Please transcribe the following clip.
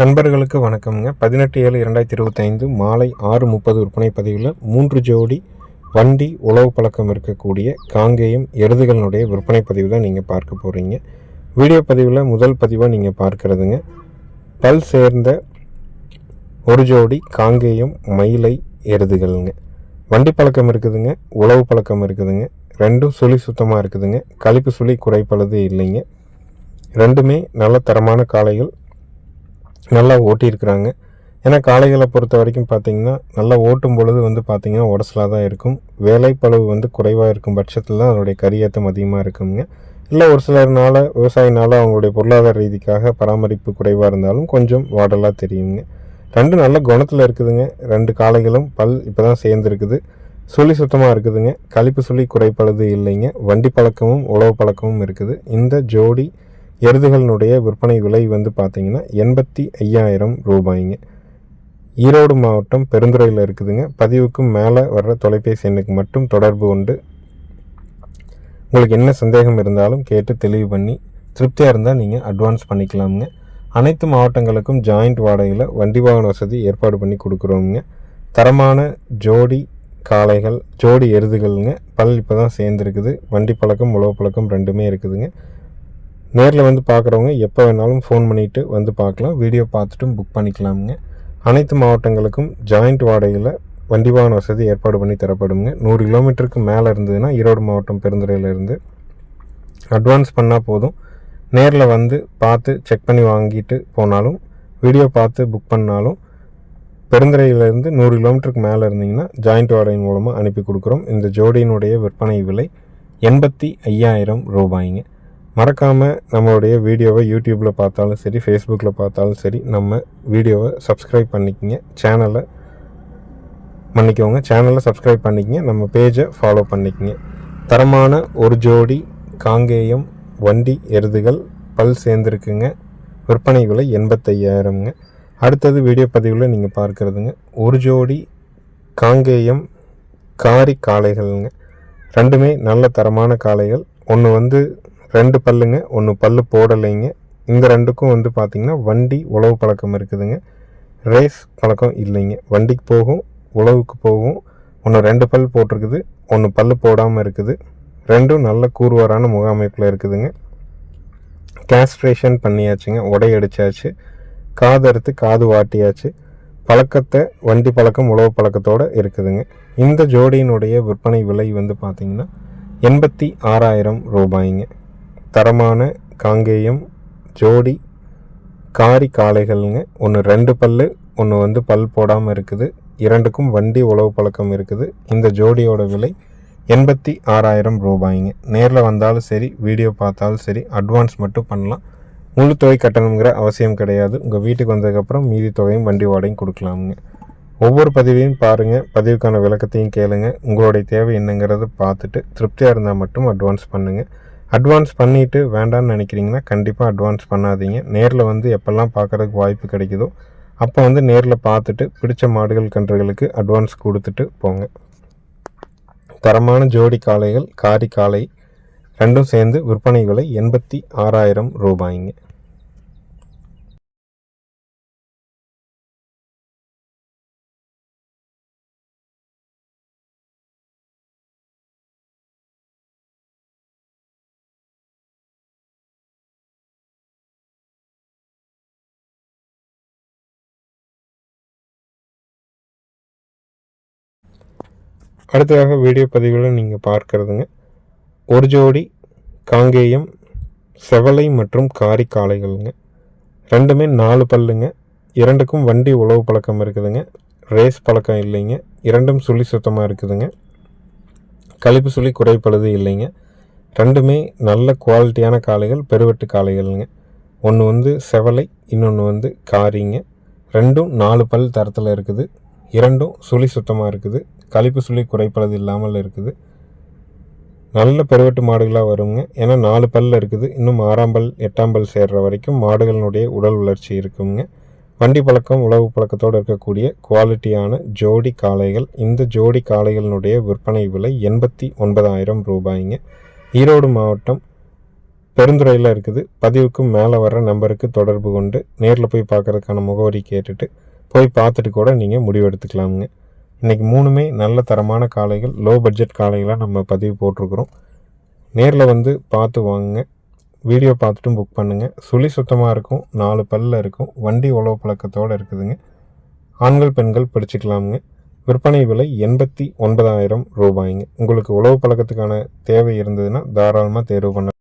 நண்பர்களுக்கு வணக்கம்ங்க. பதினெட்டு ஏழு இரண்டாயிரத்தி இருபத்தைந்து மாலை ஆறு முப்பது விற்பனை பதிவில் மூன்று ஜோடி வண்டி உழவு பழக்கம் இருக்கக்கூடிய காங்கேயம் எருதுகளினுடைய விற்பனை பதிவு தான் நீங்கள் பார்க்க போகிறீங்க வீடியோ பதிவில் முதல் பதிவாக நீங்கள் பார்க்குறதுங்க. பல் சேர்ந்த ஒரு ஜோடி காங்கேயம் மயிலை எருதுகள்ங்க. வண்டி பழக்கம் இருக்குதுங்க உழவு பழக்கம் இருக்குதுங்க. ரெண்டும் சுழி சுத்தமாக இருக்குதுங்க. கழிப்பு சுழி குறைப்பளது இல்லைங்க. ரெண்டுமே நல்ல தரமான காளைகள் நல்லா ஓட்டியிருக்கிறாங்க. ஏன்னா காளைகளை பொறுத்த வரைக்கும் பார்த்தீங்கன்னா நல்லா ஓட்டும் பொழுது வந்து பார்த்திங்கன்னா உடசலாக தான் இருக்கும். வேலைப்பளவு வந்து குறைவாக இருக்கும் பட்சத்தில் தான் அதனுடைய கரியேற்றம் அதிகமாக இருக்குங்க. இல்லை ஒரு சிலர்னால விவசாயினால் அவங்களுடைய பொருளாதார ரீதிக்காக பராமரிப்பு குறைவாக இருந்தாலும் கொஞ்சம் வாடலாக தெரியுங்க. ரெண்டு நல்ல குணத்தில் இருக்குதுங்க. ரெண்டு காளைகளும் பல் இப்போ தான் சேர்ந்துருக்குது. சுழி சுத்தமாக இருக்குதுங்க. கழிப்பு சுழி குறைப்பழுது இல்லைங்க. வண்டி பழக்கமும் உழவு பழக்கமும் இருக்குது. இந்த ஜோடி எருதுகளினுடைய விற்பனை விலை வந்து பார்த்தீங்கன்னா எண்பத்தி ஐயாயிரம் ரூபாய்ங்க. ஈரோடு மாவட்டம் பெருந்துறையில் இருக்குதுங்க. பதிவுக்கும் மேலே வர்ற தொலைபேசி எண்ணுக்கு மட்டும் தொடர்பு கொண்டு உங்களுக்கு என்ன சந்தேகம் இருந்தாலும் கேட்டு தெளிவு பண்ணி திருப்தியாக இருந்தால் நீங்கள் அட்வான்ஸ் பண்ணிக்கலாமுங்க. அனைத்து மாவட்டங்களுக்கும் ஜாயிண்ட் வாடகையில் வண்டி வாகன வசதி ஏற்பாடு பண்ணி கொடுக்குறோமுங்க. தரமான ஜோடி காளைகள் ஜோடி எருதுகள்ங்க பல் இப்போ தான் சேர்ந்துருக்குது. வண்டி பழக்கம் உழவு பழக்கம் ரெண்டுமே இருக்குதுங்க. நேரில் வந்து பார்க்குறவங்க எப்போ வேணாலும் ஃபோன் பண்ணிவிட்டு வந்து பார்க்கலாம் வீடியோ பார்த்துட்டும் புக் பண்ணிக்கலாமுங்க. அனைத்து மாவட்டங்களுக்கும் ஜாயிண்ட் வாடகையில் வண்டி வாகன வசதி ஏற்பாடு பண்ணி தரப்படுங்க. நூறு கிலோமீட்டருக்கு மேலே இருந்ததுன்னா ஈரோடு மாவட்டம் பெருந்துறையிலேருந்து அட்வான்ஸ் பண்ணால் போதும். நேரில் வந்து பார்த்து செக் பண்ணி வாங்கிட்டு போனாலும் வீடியோ பார்த்து புக் பண்ணாலும் பெருந்துறையிலேருந்து நூறு கிலோமீட்டருக்கு மேலே இருந்தீங்கன்னா ஜாயிண்ட் வாடகை மூலமாக அனுப்பி கொடுக்குறோம். இந்த ஜோடியினுடைய விற்பனை விலை எண்பத்தி ஐயாயிரம் ரூபாய்ங்க. மறக்காமல் நம்மளுடைய வீடியோவை யூடியூப்பில் பார்த்தாலும் சரி ஃபேஸ்புக்கில் பார்த்தாலும் சரி நம்ம வீடியோவை சப்ஸ்கிரைப் பண்ணிக்கங்க. சேனலை பண்ணிக்கோங்க சேனலை சப்ஸ்கிரைப் பண்ணிக்கங்க. நம்ம பேஜை ஃபாலோ பண்ணிக்கங்க. தரமான ஒரு ஜோடி காங்கேயம் வண்டி எருதுகள் பல் சேர்ந்துருக்குங்க. விற்பனை விலை எண்பத்தையாயிரம்ங்க. அடுத்தது வீடியோ பதிவில் நீங்கள் பார்க்குறதுங்க. ஒரு ஜோடி காங்கேயம் காரி காளைகள்ங்க. ரெண்டுமே நல்ல தரமான காளைகள். ஒன்று வந்து ரெண்டு பல்லுங்க ஒன்று பல்லு போடலைங்க. இந்த ரெண்டுக்கும் வந்து பார்த்திங்கன்னா வண்டி உழவு பழக்கம் இருக்குதுங்க. ரேஸ் பழக்கம் இல்லைங்க. வண்டிக்கு போகும் உழவுக்கு போகும். ஒன்று ரெண்டு பல் போட்டிருக்குது ஒன்று பல்லு போடாமல் இருக்குது. ரெண்டும் நல்ல கூறுவாரான முகாமைப்பில் இருக்குதுங்க. கேஸ்ட்ரேஷன் பண்ணியாச்சுங்க உடை அடித்தாச்சு காது அறுத்து காது வாட்டியாச்சு. பழக்கத்தை வண்டி பழக்கம் உழவு பழக்கத்தோடு இருக்குதுங்க. இந்த ஜோடியினுடைய விற்பனை விலை வந்து பார்த்திங்கன்னா எண்பத்தி ஆறாயிரம் ரூபாய்ங்க. தரமான காங்கேயம் ஜோடி காரி காளைகள்ங்க. ஒன்று ரெண்டு பல்லு ஒன்று வந்து பல் போடாமல் இருக்குது. இரண்டுக்கும் வண்டி உழவு பழக்கம் இருக்குது. இந்த ஜோடியோட விலை எண்பத்தி ஆறாயிரம் ரூபாய்ங்க. நேரில் வந்தாலும் சரி வீடியோ பார்த்தாலும் சரி அட்வான்ஸ் மட்டும் பண்ணலாம். முழு தொகை கட்டணங்கிற அவசியம் கிடையாது. உங்கள் வீட்டுக்கு வந்ததுக்கப்புறம் மீதி தொகையும் வண்டி வாடகையும் கொடுக்கலாமுங்க. ஒவ்வொரு பதிவையும் பாருங்கள் பதிவுக்கான விளக்கத்தையும் கேளுங்கள் உங்களுடைய தேவை என்னங்கிறத பார்த்துட்டு திருப்தியாக இருந்தால் மட்டும் அட்வான்ஸ் பண்ணுங்கள் அட்வான்ஸ் பண்ணிவிட்டு வேண்டாம்னு நினைக்கிறீங்கன்னா கண்டிப்பாக அட்வான்ஸ் பண்ணாதீங்க. நேரில் வந்து எப்போல்லாம் பார்க்குறதுக்கு வாய்ப்பு கிடைக்குதோ அப்போ வந்து நேரில் பார்த்துட்டு பிடிச்ச மாடுகள் கன்றுகளுக்கு அட்வான்ஸ் கொடுத்துட்டு போங்க. தரமான ஜோடி காளைகள் காரி காளை ரெண்டும் சேர்ந்து விற்பனை விலை எண்பத்தி ஆறாயிரம் ரூபாய்ங்க. அடுத்ததாக வீடியோ பதிவில் நீங்கள் பார்க்குறதுங்க. ஒரு ஜோடி காங்கேயம் செவலை மற்றும் காரி காளைகள்ங்க. ரெண்டுமே நாலு பல்லுங்க. இரண்டுக்கும் வண்டி உழவு பழக்கம் இருக்குதுங்க. ரேஸ் பழக்கம் இல்லைங்க. இரண்டும் சுழி சுத்தமாக இருக்குதுங்க. கழிப்பு சுழி குறைப்பழுது இல்லைங்க. ரெண்டுமே நல்ல குவாலிட்டியான காளைகள் பெருவெட்டு காளைகள்ங்க. ஒன்று வந்து செவலை இன்னொன்று வந்து காரிங்க. ரெண்டும் நாலு பல் தரத்தில் இருக்குது. இரண்டும் சுழி சுத்தமாக இருக்குது. கழிப்பு சுழி குறைப்பளது இல்லாமல் இருக்குது. நல்ல பெருவெட்டு மாடுகளாக வருங்க. ஏன்னா நாலு பல்ல இருக்குது. இன்னும் ஆறாம் பல் எட்டாம் பல் சேர்கிற வரைக்கும் மாடுகளினுடைய உடல் வளர்ச்சி இருக்குங்க. வண்டி பழக்கம் உழவு பழக்கத்தோடு இருக்கக்கூடிய குவாலிட்டியான ஜோடி காளைகள். இந்த ஜோடி காளைகளினுடைய விற்பனை விலை எண்பத்தி ஒன்பதாயிரம் ரூபாய்ங்க. ஈரோடு மாவட்டம் பெருந்துறையில் இருக்குது. பதிவுக்கும் மேலே வர்ற நம்பருக்கு தொடர்பு கொண்டு நேரில் போய் பார்க்கறதுக்கான முகவரி கேட்டுட்டு போய் பார்த்துட்டு கூட நீங்கள் முடிவெடுத்துக்கலாமுங்க இன்றைக்கி மூணுமே நல்ல தரமான காளைகள் லோ பட்ஜெட் காளைகளாக நம்ம பதிவு போட்டிருக்கிறோம். நேரில் வந்து பார்த்து வாங்குங்க. வீடியோ பார்த்துட்டும் புக் பண்ணுங்கள் சுழி சுத்தமாக இருக்கும் நாலு பல்லில் இருக்கும் வண்டி உழவு பழக்கத்தோடு இருக்குதுங்க. ஆண்கள் பெண்கள் பிடிச்சிக்கலாமுங்க. விற்பனை விலை எண்பத்தி ஒன்பதாயிரம் ரூபாய்ங்க. உங்களுக்கு உழவு பழக்கத்துக்கான தேவை இருந்ததுன்னா தாராளமாக தேர்வு பண்ண